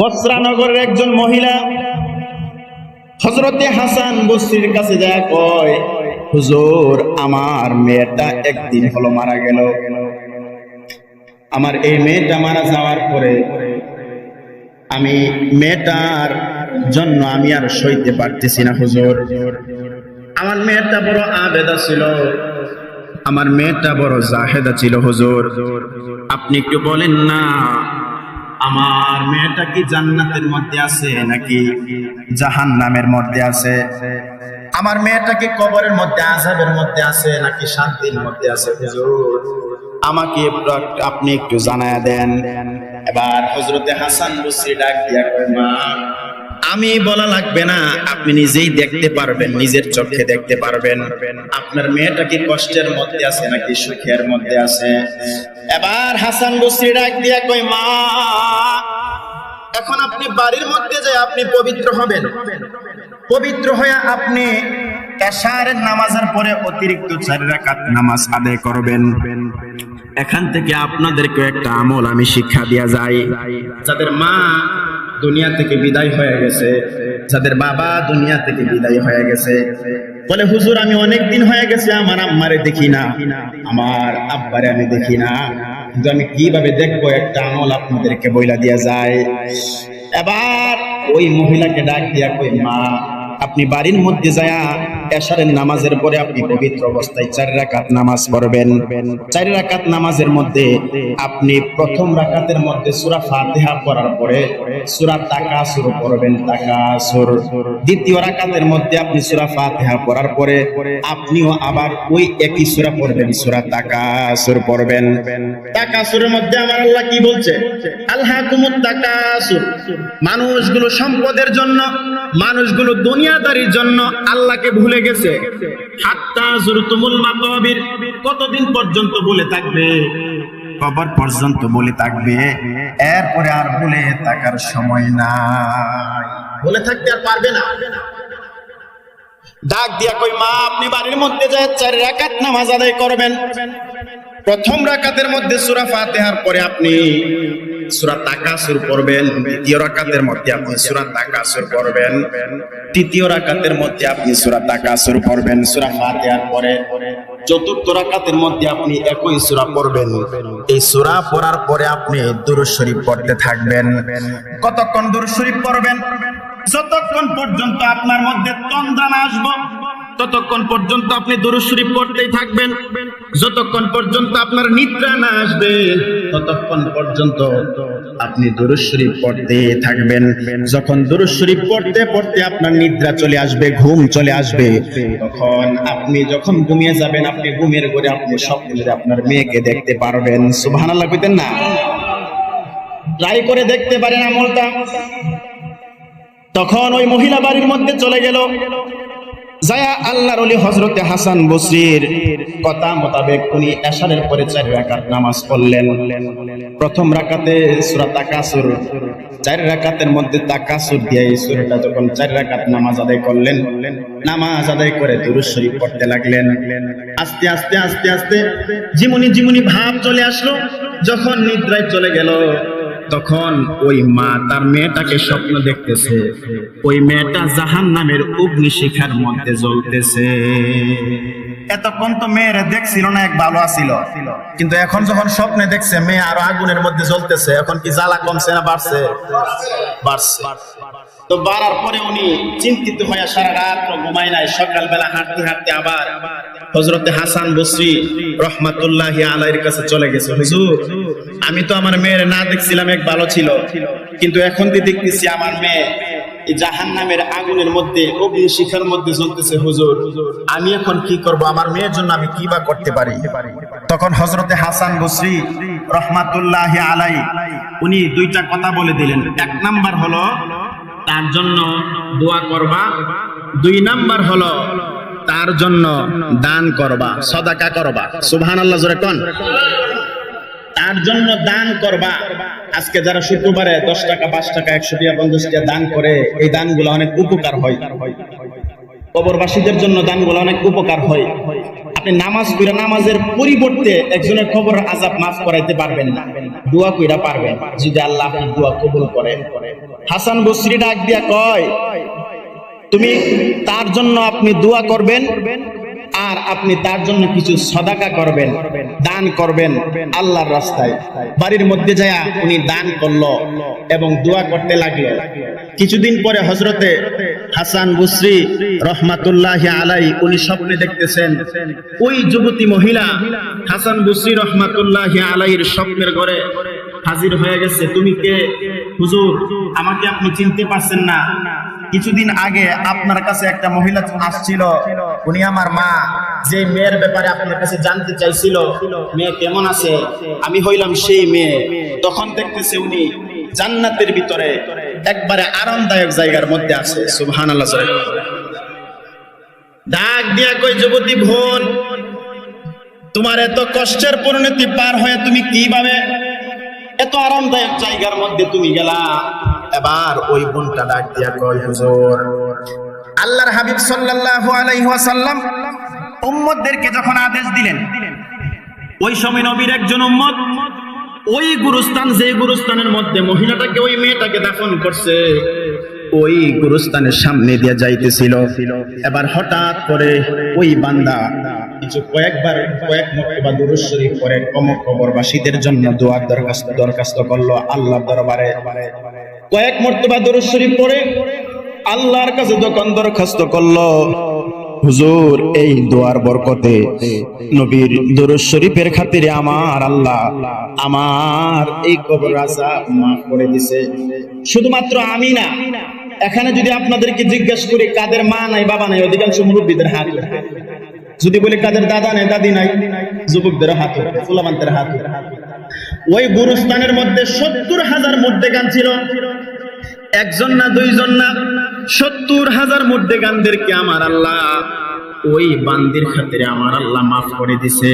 বস্ত্রানগরের একজন মহিলা হজরতে হাসান বস্রির কাছে যায়, কয়, হুজুর, আমার মেয়েটা একদিন হলো মারা গেল। আমার এই মেয়েটা মারা যাওয়ার পরে আমি মেয়েটার জন্য আমি আর সইতে পারতেছি না, হুজুর। আমার মেয়েটা বড় আবেদা ছিল, আমার মেয়েটা বড় জাহেদা ছিল, হুজুর। আপনি একটু বলেন না আমার মেয়েটা কি জান্নাতের মধ্যে আছে নাকি জাহান নামের মধ্যে আছে? আমার মেয়েটা কি কবরের মধ্যে আজাবের মধ্যে আছে নাকি শান্তির মধ্যে আছে? আমাকে আপনি একটু জানায় দেন। এবার হজরতে হাসান বসরি ডাক দিয়া মা, আমি বলা লাগবে না, আপনি নিজেই দেখতে পারবেন, নিজের চোখে দেখতে পারবেন। আপনার মেয়েটা কি কষ্টের মধ্যে আছে নাকি সুখের মধ্যে আছে? এবার হাসান বসরি ডাক দিয়া কই মা এখন আপনি বাড়ির মধ্যে যে আপনি পবিত্র হবেন। পবিত্র হয়ে আপনি এশারের নামাজের পরে অতিরিক্ত চার রাকাত নামাজ আদায় করবেন। এখান থেকে আপনাদেরকে একটা আমল আমি শিক্ষা দিয়া যাই। যাদের মা দুনিয়া থেকে বিদায় হয়ে গেছে, যাদের বাবা দুনিয়া থেকে বিদায় হয়ে গেছে, বলে, হুজুর, আমি অনেক দিন হয়ে গেছে, আমার আম্মারে দেখি না, আমার আব্বারে আমি দেখি না। কিন্তু আমি কীভাবে দেখব একটা আমল আপনাদেরকে বইলা দিয়া যায়। এবার ওই মহিলাকে ডাক দিয়া কই মা, আপনি বাড়ির মধ্যে যায়া এশারের নামাজের পরে আপনি পবিত্র অবস্থায় চার রাকাত নামাজ পড়বেন। চার রাকাত নামাজের মধ্যে আপনি প্রথম রাকাতের মধ্যে সূরা ফাতিহা পড়ার পরে সূরা তাকাসুর পড়বেন, তাকাসুর। দ্বিতীয় রাকাতের মধ্যে আপনি সূরা ফাতিহা পড়ার পরে আপনিও আবার ওই একই সূরা পড়বেন, সূরা তাকাসুর পড়বেন। তাকাসুরের মধ্যে আমার আল্লাহ কি বলছে? আল্লাহ কুমুত তাকাসুর। মানুষগুলো সম্পদের জন্য, মানুষগুলো দুনিয়াদারির জন্য আল্লাহকে ভুলে গেছে। হাত্তা জুরতুমুল মাকাবির কতদিন পর্যন্ত বলে থাকবে? কবর পর্যন্ত বলে থাকবে। এরপরে আর বলে থাকার সময় না বলে থাকতে আর পারবে না। ডাক দিয়া কই মা আপনি বাড়ির মধ্যে যায় চার রাকাত নামাজ আদায় করবেন। প্রথম রাকাতের মধ্যে সূরা ফাতিহার পরে আপনি সূরা তাকাসুর পড়বেন, দ্বিতীয় রাকাতের মধ্যে আপনি সূরা তাকাসুর পড়বেন, তৃতীয় রাকাতের মধ্যে আপনি সূরা তাকাসুর পড়বেন, সূরা ফাতিহার পরে চতুর্থ রাকাতের মধ্যে আপনি একই সুরা পড়বেন। এই সূরা পড়ার পরে আপনি দুরূদ শরীফ পড়তে থাকবেন। কতক্ষণ দুরূদ শরীফ পড়বেন? যতক্ষণ পর্যন্ত আপনার মধ্যে তন্দ্রা না আসব ততক্ষণ পর্যন্ত আপনি দুরূদ শরীফ পড়তেই থাকবেন। যতক্ষণ পর্যন্ত আপনার নিদ্রা না আসবে, ততক্ষণ পর্যন্ত আপনি দুরূদ শরীফ পড়তে থাকবেন। যখন দুরূদ শরীফ পড়তে পড়তে আপনার নিদ্রা চলে আসবে, ঘুম চলে আসবে, তখন আপনি যখন ঘুমিয়ে যাবেন, আপনি ঘুমের ঘরে আপনি স্বপ্নে আপনার মেয়েকে দেখতে পারবেন। সুবহানাল্লাহ কইতেন না? ট্রাই করে দেখতে পারেন আমলটা। তখন ওই মহিলা বাড়ির মধ্যে চলে গেল। যায়া আল্লাহর অলি হজরতে হাসান বসরির কথা মোতাবেক উনি এশারের পরে চার রাকাত নামাজ পড়লেন। প্রথম রাকাতে সূরা তাকাসুর, চার রাকাতের মধ্যে তাকাসুর দিয়ে এই সূরাটা যখন চার রাকাত নামাজ আদায় করলেন, নামাজ আদায় করে দুরূদ শরীফ পড়তে লাগলেন। আস্তে আস্তে আস্তে আস্তে জিমুনি জিমুনি ভাব চলে আসলো। যখন নিদ্রায় চলে গেল তখন ওই মা তার মেয়েটাকে স্বপ্ন দেখতেছে। ওই মেয়েটা জাহান নামের অগ্নিশিখার মধ্যে জ্বলতেছে। এতক্ষণ তো মেয়েরা দেখছিল না, এক ভালো আছিল। কিন্তু এখন যখন স্বপ্নে দেখছে, মেয়ে আরও আগুনের মধ্যে জ্বলতেছে। এখন কি জ্বালা কমছে না বাড়ছে? বাড়ছে। তো বাড়ার পরে উনি চিন্তিত হয়ে সারা রাত ঘুমায় নাই, সকালবেলা হাঁটতে হাঁটতে আবার হজরতে হাসান বসরি রহমাতুল্লাহ আলাইয়ের কাছে চলে গেছে। হুজুর, আমি তো আমার মেয়ের না দেখছিলাম, এক ভালো ছিল। কিন্তু এখন দিয়ে দেখতেছি আমার মেয়ে জাহান নামের আগুনের মধ্যে অগ্নি শিখার মধ্যে জ্বলতেছে। হুজুর, আমি এখন কি করব? আমার মেয়ের জন্য আমি কি বা করতে পারি? তখন হজরতে হাসান বসরি রহমাতুল্লাহ আলাই উনি দুইটা কথা বলে দিলেন। এক নাম্বার হলো তার জন্য দোয়া করবা। দুই নাম্বার হলো তার জন্য দান করবা, সদাকা করবা। সুবহান আল্লাহ জোরে কন। তার জন্য দান করবা। আজকে যারা শুক্রবারে দশ টাকা, পাঁচ টাকা, একশো টাকা, পঞ্চাশ টাকা দান করে, এই দানগুলো অনেক উপকার হয়। কবরবাসীদের জন্য দানগুলো অনেক উপকার হয়। আপনি নামাজ কইরা নামাজের পরিবর্তে একজনের খবর আজাব মাফ করাইতে পারবেন না। দোয়া কইরা পারবেন। যদি আল্লাহ দোয়া কবুল করেন। হাসান বসরি ডাক দিয়া কয়, তুমি তার জন্য আপনি দোয়া করবেন আর আপনি তার জন্য কিছু সদাকা করবেন, দান করবেন আল্লাহর রাস্তায়। বাড়ির মধ্যে যায় উনি দান করল এবং দোয়া করতে লাগল। কিছুদিন পরে হজরতে হাসান বুসরি রহমাতুল্লাহ আলাই উনি স্বপ্নে দেখতেছেন, ওই যুবতী মহিলা হাসান বুসরি রহমাতুল্লাহ আলাইয়ের স্বপ্নের ঘরে হাজির হয়ে গেছে। তুমি কে? হুজুর, আমাকে আপনি চিনতে পারছেন না। কিছুদিন আগে আপনার কাছে একটা মহিলা আসছিল। উনি আমার মা। যে মেয়ের ব্যাপারে আপনার কাছে জানতে চাইছিল, মেয়ে, কেমন আছে? আমি হইলাম সেই মেয়ে। তখন দেখতেছে উনি জান্নাতের ভিতরে একবারে আরামদায়ক জায়গার মধ্যে আছে। সুবহান আল্লাহ ডাক দিয়া কই যুবতী বোন, তোমার এত কষ্টের পরিণতি পার হয়ে তুমি কীভাবে এত আরামদায়ক জায়গার মধ্যে তুমি গেলা। এবার ওই বোনটা ডাক দিয়া কয়, হুজুর, আল্লাহর হাবিব সাল্লাল্লাহু আলাইহি ওয়াসাল্লাম উম্মতদেরকে যখন আদেশ দিলেন, ওই সময় নবীর একজন উম্মত, ওই গুরুস্থান যে গুরুস্থানের মধ্যে মহিলাটাকে, ওই মেয়েটাকে দাফন করছে। ওই গুরুস্থানের সামনে দিয়ে যাইতেছিল। এবার হঠাৎ করে ওই বান্দা কিছু কয়েকবার কয়েক মর্তবা দুরুদ শরীফ পরে কম কবরবাসীদের জন্য দোয়ার দরখাস্ত দরখাস্ত করল আল্লাহ দরবারে কয়েক মর্তবা দুরুদ শরীফ পরে আল্লাহর কাছে যখন দরখাস্ত করল, হুজুর, এই দোয়ার বরকতে নবীর দুরুদ শরীফের খাতিরে আমার আল্লাহ আমার এই কবর রাজা মাফ করে দিছে শুধুমাত্র আমি না, এখানে যদি আপনাদেরকে জিজ্ঞেস করি, কাদের মা নাই, বাবা নাই, অধিকাংশ মুরব্বীদের হাত। যদি বলি কাদের দাদা নেই দাদি নাই যুবকদের হাত ওঠে, ফুলামান্তের হাত। ওই গুরুস্থানের মধ্যে সত্তর হাজার মধ্যে গান ছিল। একজন না দুইজন না সত্তর হাজার মধ্যে গানদেরকে আমার আল্লাহ ওই বান্দির খাতিরে আমার আল্লাহ মাফ করে দিছে।